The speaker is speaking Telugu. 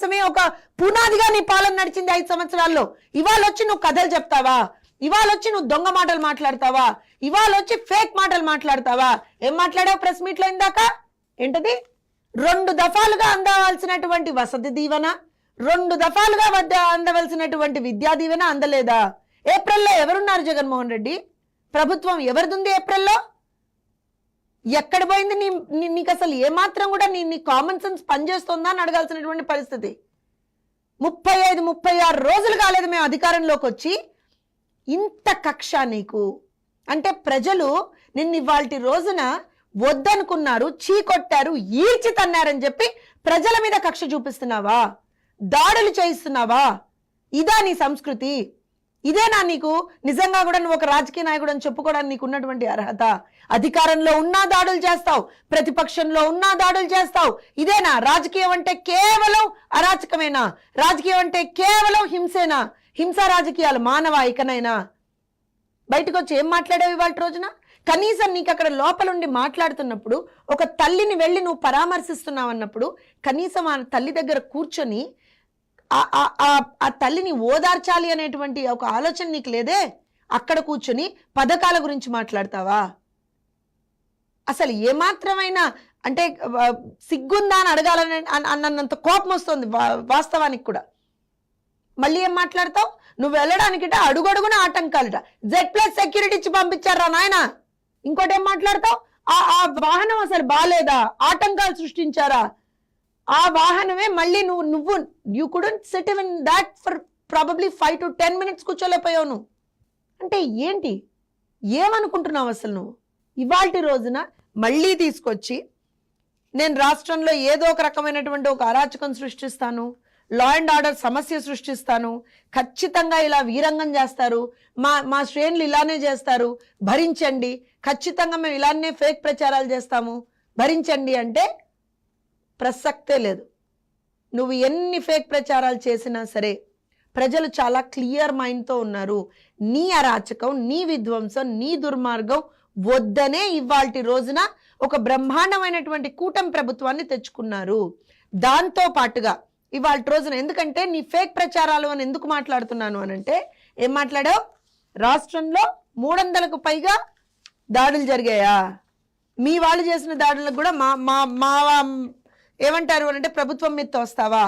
సమే ఒక పునాదిగా నీ పాలన నడిచింది ఐదు సంవత్సరాల్లో. ఇవాళ వచ్చి నువ్వు కథలు చెప్తావా? ఇవాళ వచ్చి నువ్వు దొంగ మాటలు మాట్లాడతావా? ఇవాళ వచ్చి ఫేక్ మాటలు మాట్లాడతావా? ఏం మాట్లాడావు ప్రెస్ మీట్లో ఇందాక? ఏంటది? రెండు దఫాలుగా అందవలసినటువంటి వసతి దీవెన రెండు దఫాలుగా వద్ద అందవలసినటువంటి విద్యా దీవెన అందలేదా? ఏప్రిల్లో ఎవరున్నారు జగన్మోహన్ రెడ్డి? ప్రభుత్వం ఎవరిదుంది ఏప్రిల్లో? ఎక్కడ పోయింది నీ- నీకు అసలు ఏమాత్రం కూడా నీ నీ కామన్ సెన్స్ పనిచేస్తుందా అని అడగాల్సినటువంటి పరిస్థితి. ముప్పై ఐదు ముప్పై ఆరు రోజులు కాలేదు మేము అధికారంలోకి వచ్చి. ఇంత కక్ష నీకు. అంటే ప్రజలు నిన్ను ఇవాళ రోజున వద్దనుకున్నారు చీకొట్టారు ఈడ్చి తన్నారని చెప్పి ప్రజల మీద కక్ష చూపిస్తున్నావా? దాడులు చేయిస్తున్నావా? ఇదా నీ సంస్కృతి? ఇదేనా నీకు? నిజంగా కూడా నువ్వు ఒక రాజకీయ నాయకుడు అని చెప్పుకోవడానికి నీకు ఉన్నటువంటి అర్హత? అధికారంలో ఉన్నా దాడులు చేస్తావు ప్రతిపక్షంలో ఉన్నా దాడులు చేస్తావు. ఇదేనా? రాజకీయం అంటే కేవలం అరాచకమేనా? రాజకీయం అంటే కేవలం హింసేనా? హింసా రాజకీయాలు మానవ ఐకనైనా? బయటకు వచ్చి ఏం మాట్లాడావు ఇవాళ రోజున? కనీసం నీకు అక్కడ లోపలుండి మాట్లాడుతున్నప్పుడు ఒక తల్లిని వెళ్ళి నువ్వు పరామర్శిస్తున్నావు అన్నప్పుడు కనీసం ఆ తల్లి దగ్గర కూర్చొని ఆ- ఆ- ఆ- ఆ తల్లిని ఓదార్చాలి అనేటువంటి ఒక ఆలోచన నీకు లేదే? అక్కడ కూర్చొని పథకాల గురించి మాట్లాడతావా? అసలు ఏమాత్రమైన అంటే సిగ్గుందా అని అడగాలని అన్నంత కోపం వస్తుంది వా- వాస్తవానికి కూడా. మళ్ళీ ఏం మాట్లాడతావు? నువ్వు వెళ్ళడానికిట అడుగడుగున ఆటంకాలుట. జెడ్ ప్లస్ సెక్యూరిటీ ఇచ్చి పంపించారా నాయన? ఇంకోటి ఏం మాట్లాడతావు? ఆ ఆ వాహనం అసలు బాగాలేదా ఆటంకాలు సృష్టించారా? ఆ వాహనమే మళ్ళీ నువ్వు నువ్వు you couldn't sit in that for probably five to ten minutes కూర్చోలేకపోయావు నువ్వు అంటే ఏంటి? ఏమనుకుంటున్నావు అసలు నువ్వు? ఇవాల్టి రోజున మళ్ళీ తీసుకొచ్చి నేను రాష్ట్రంలో ఏదో ఒక రకమైనటువంటి ఒక అరాచకం సృష్టిస్తాను లా అండ్ ఆర్డర్ సమస్య సృష్టిస్తాను ఖచ్చితంగా ఇలా వీరంగం చేస్తారు మా మా శ్రేణులు ఇలానే చేస్తారు భరించండి ఖచ్చితంగా మేము ఇలానే ఫేక్ ప్రచారాలు చేస్తాము భరించండి అంటే ప్రసక్తే లేదు. నువ్వు ఎన్ని ఫేక్ ప్రచారాలు చేసినా సరే ప్రజలు చాలా క్లియర్ మైండ్తో ఉన్నారు. నీ అరాచకం నీ విధ్వంసం నీ దుర్మార్గం వద్దనే ఇవాల్టి రోజున ఒక బ్రహ్మాండమైనటువంటి కూటమి ప్రభుత్వాన్ని తెచ్చుకున్నారు. దాంతో పాటుగా ఇవాళ రోజున ఎందుకంటే నీ ఫేక్ ప్రచారాలు అని ఎందుకు మాట్లాడుతున్నాను అని అంటే ఏం మాట్లాడావు? రాష్ట్రంలో మూడొందలకు పైగా దాడులు జరిగాయా? మీ వాళ్ళు చేసిన దాడులకు కూడా మా మా మా ఏమంటారు అని అంటే ప్రభుత్వం మీద తోస్తావా?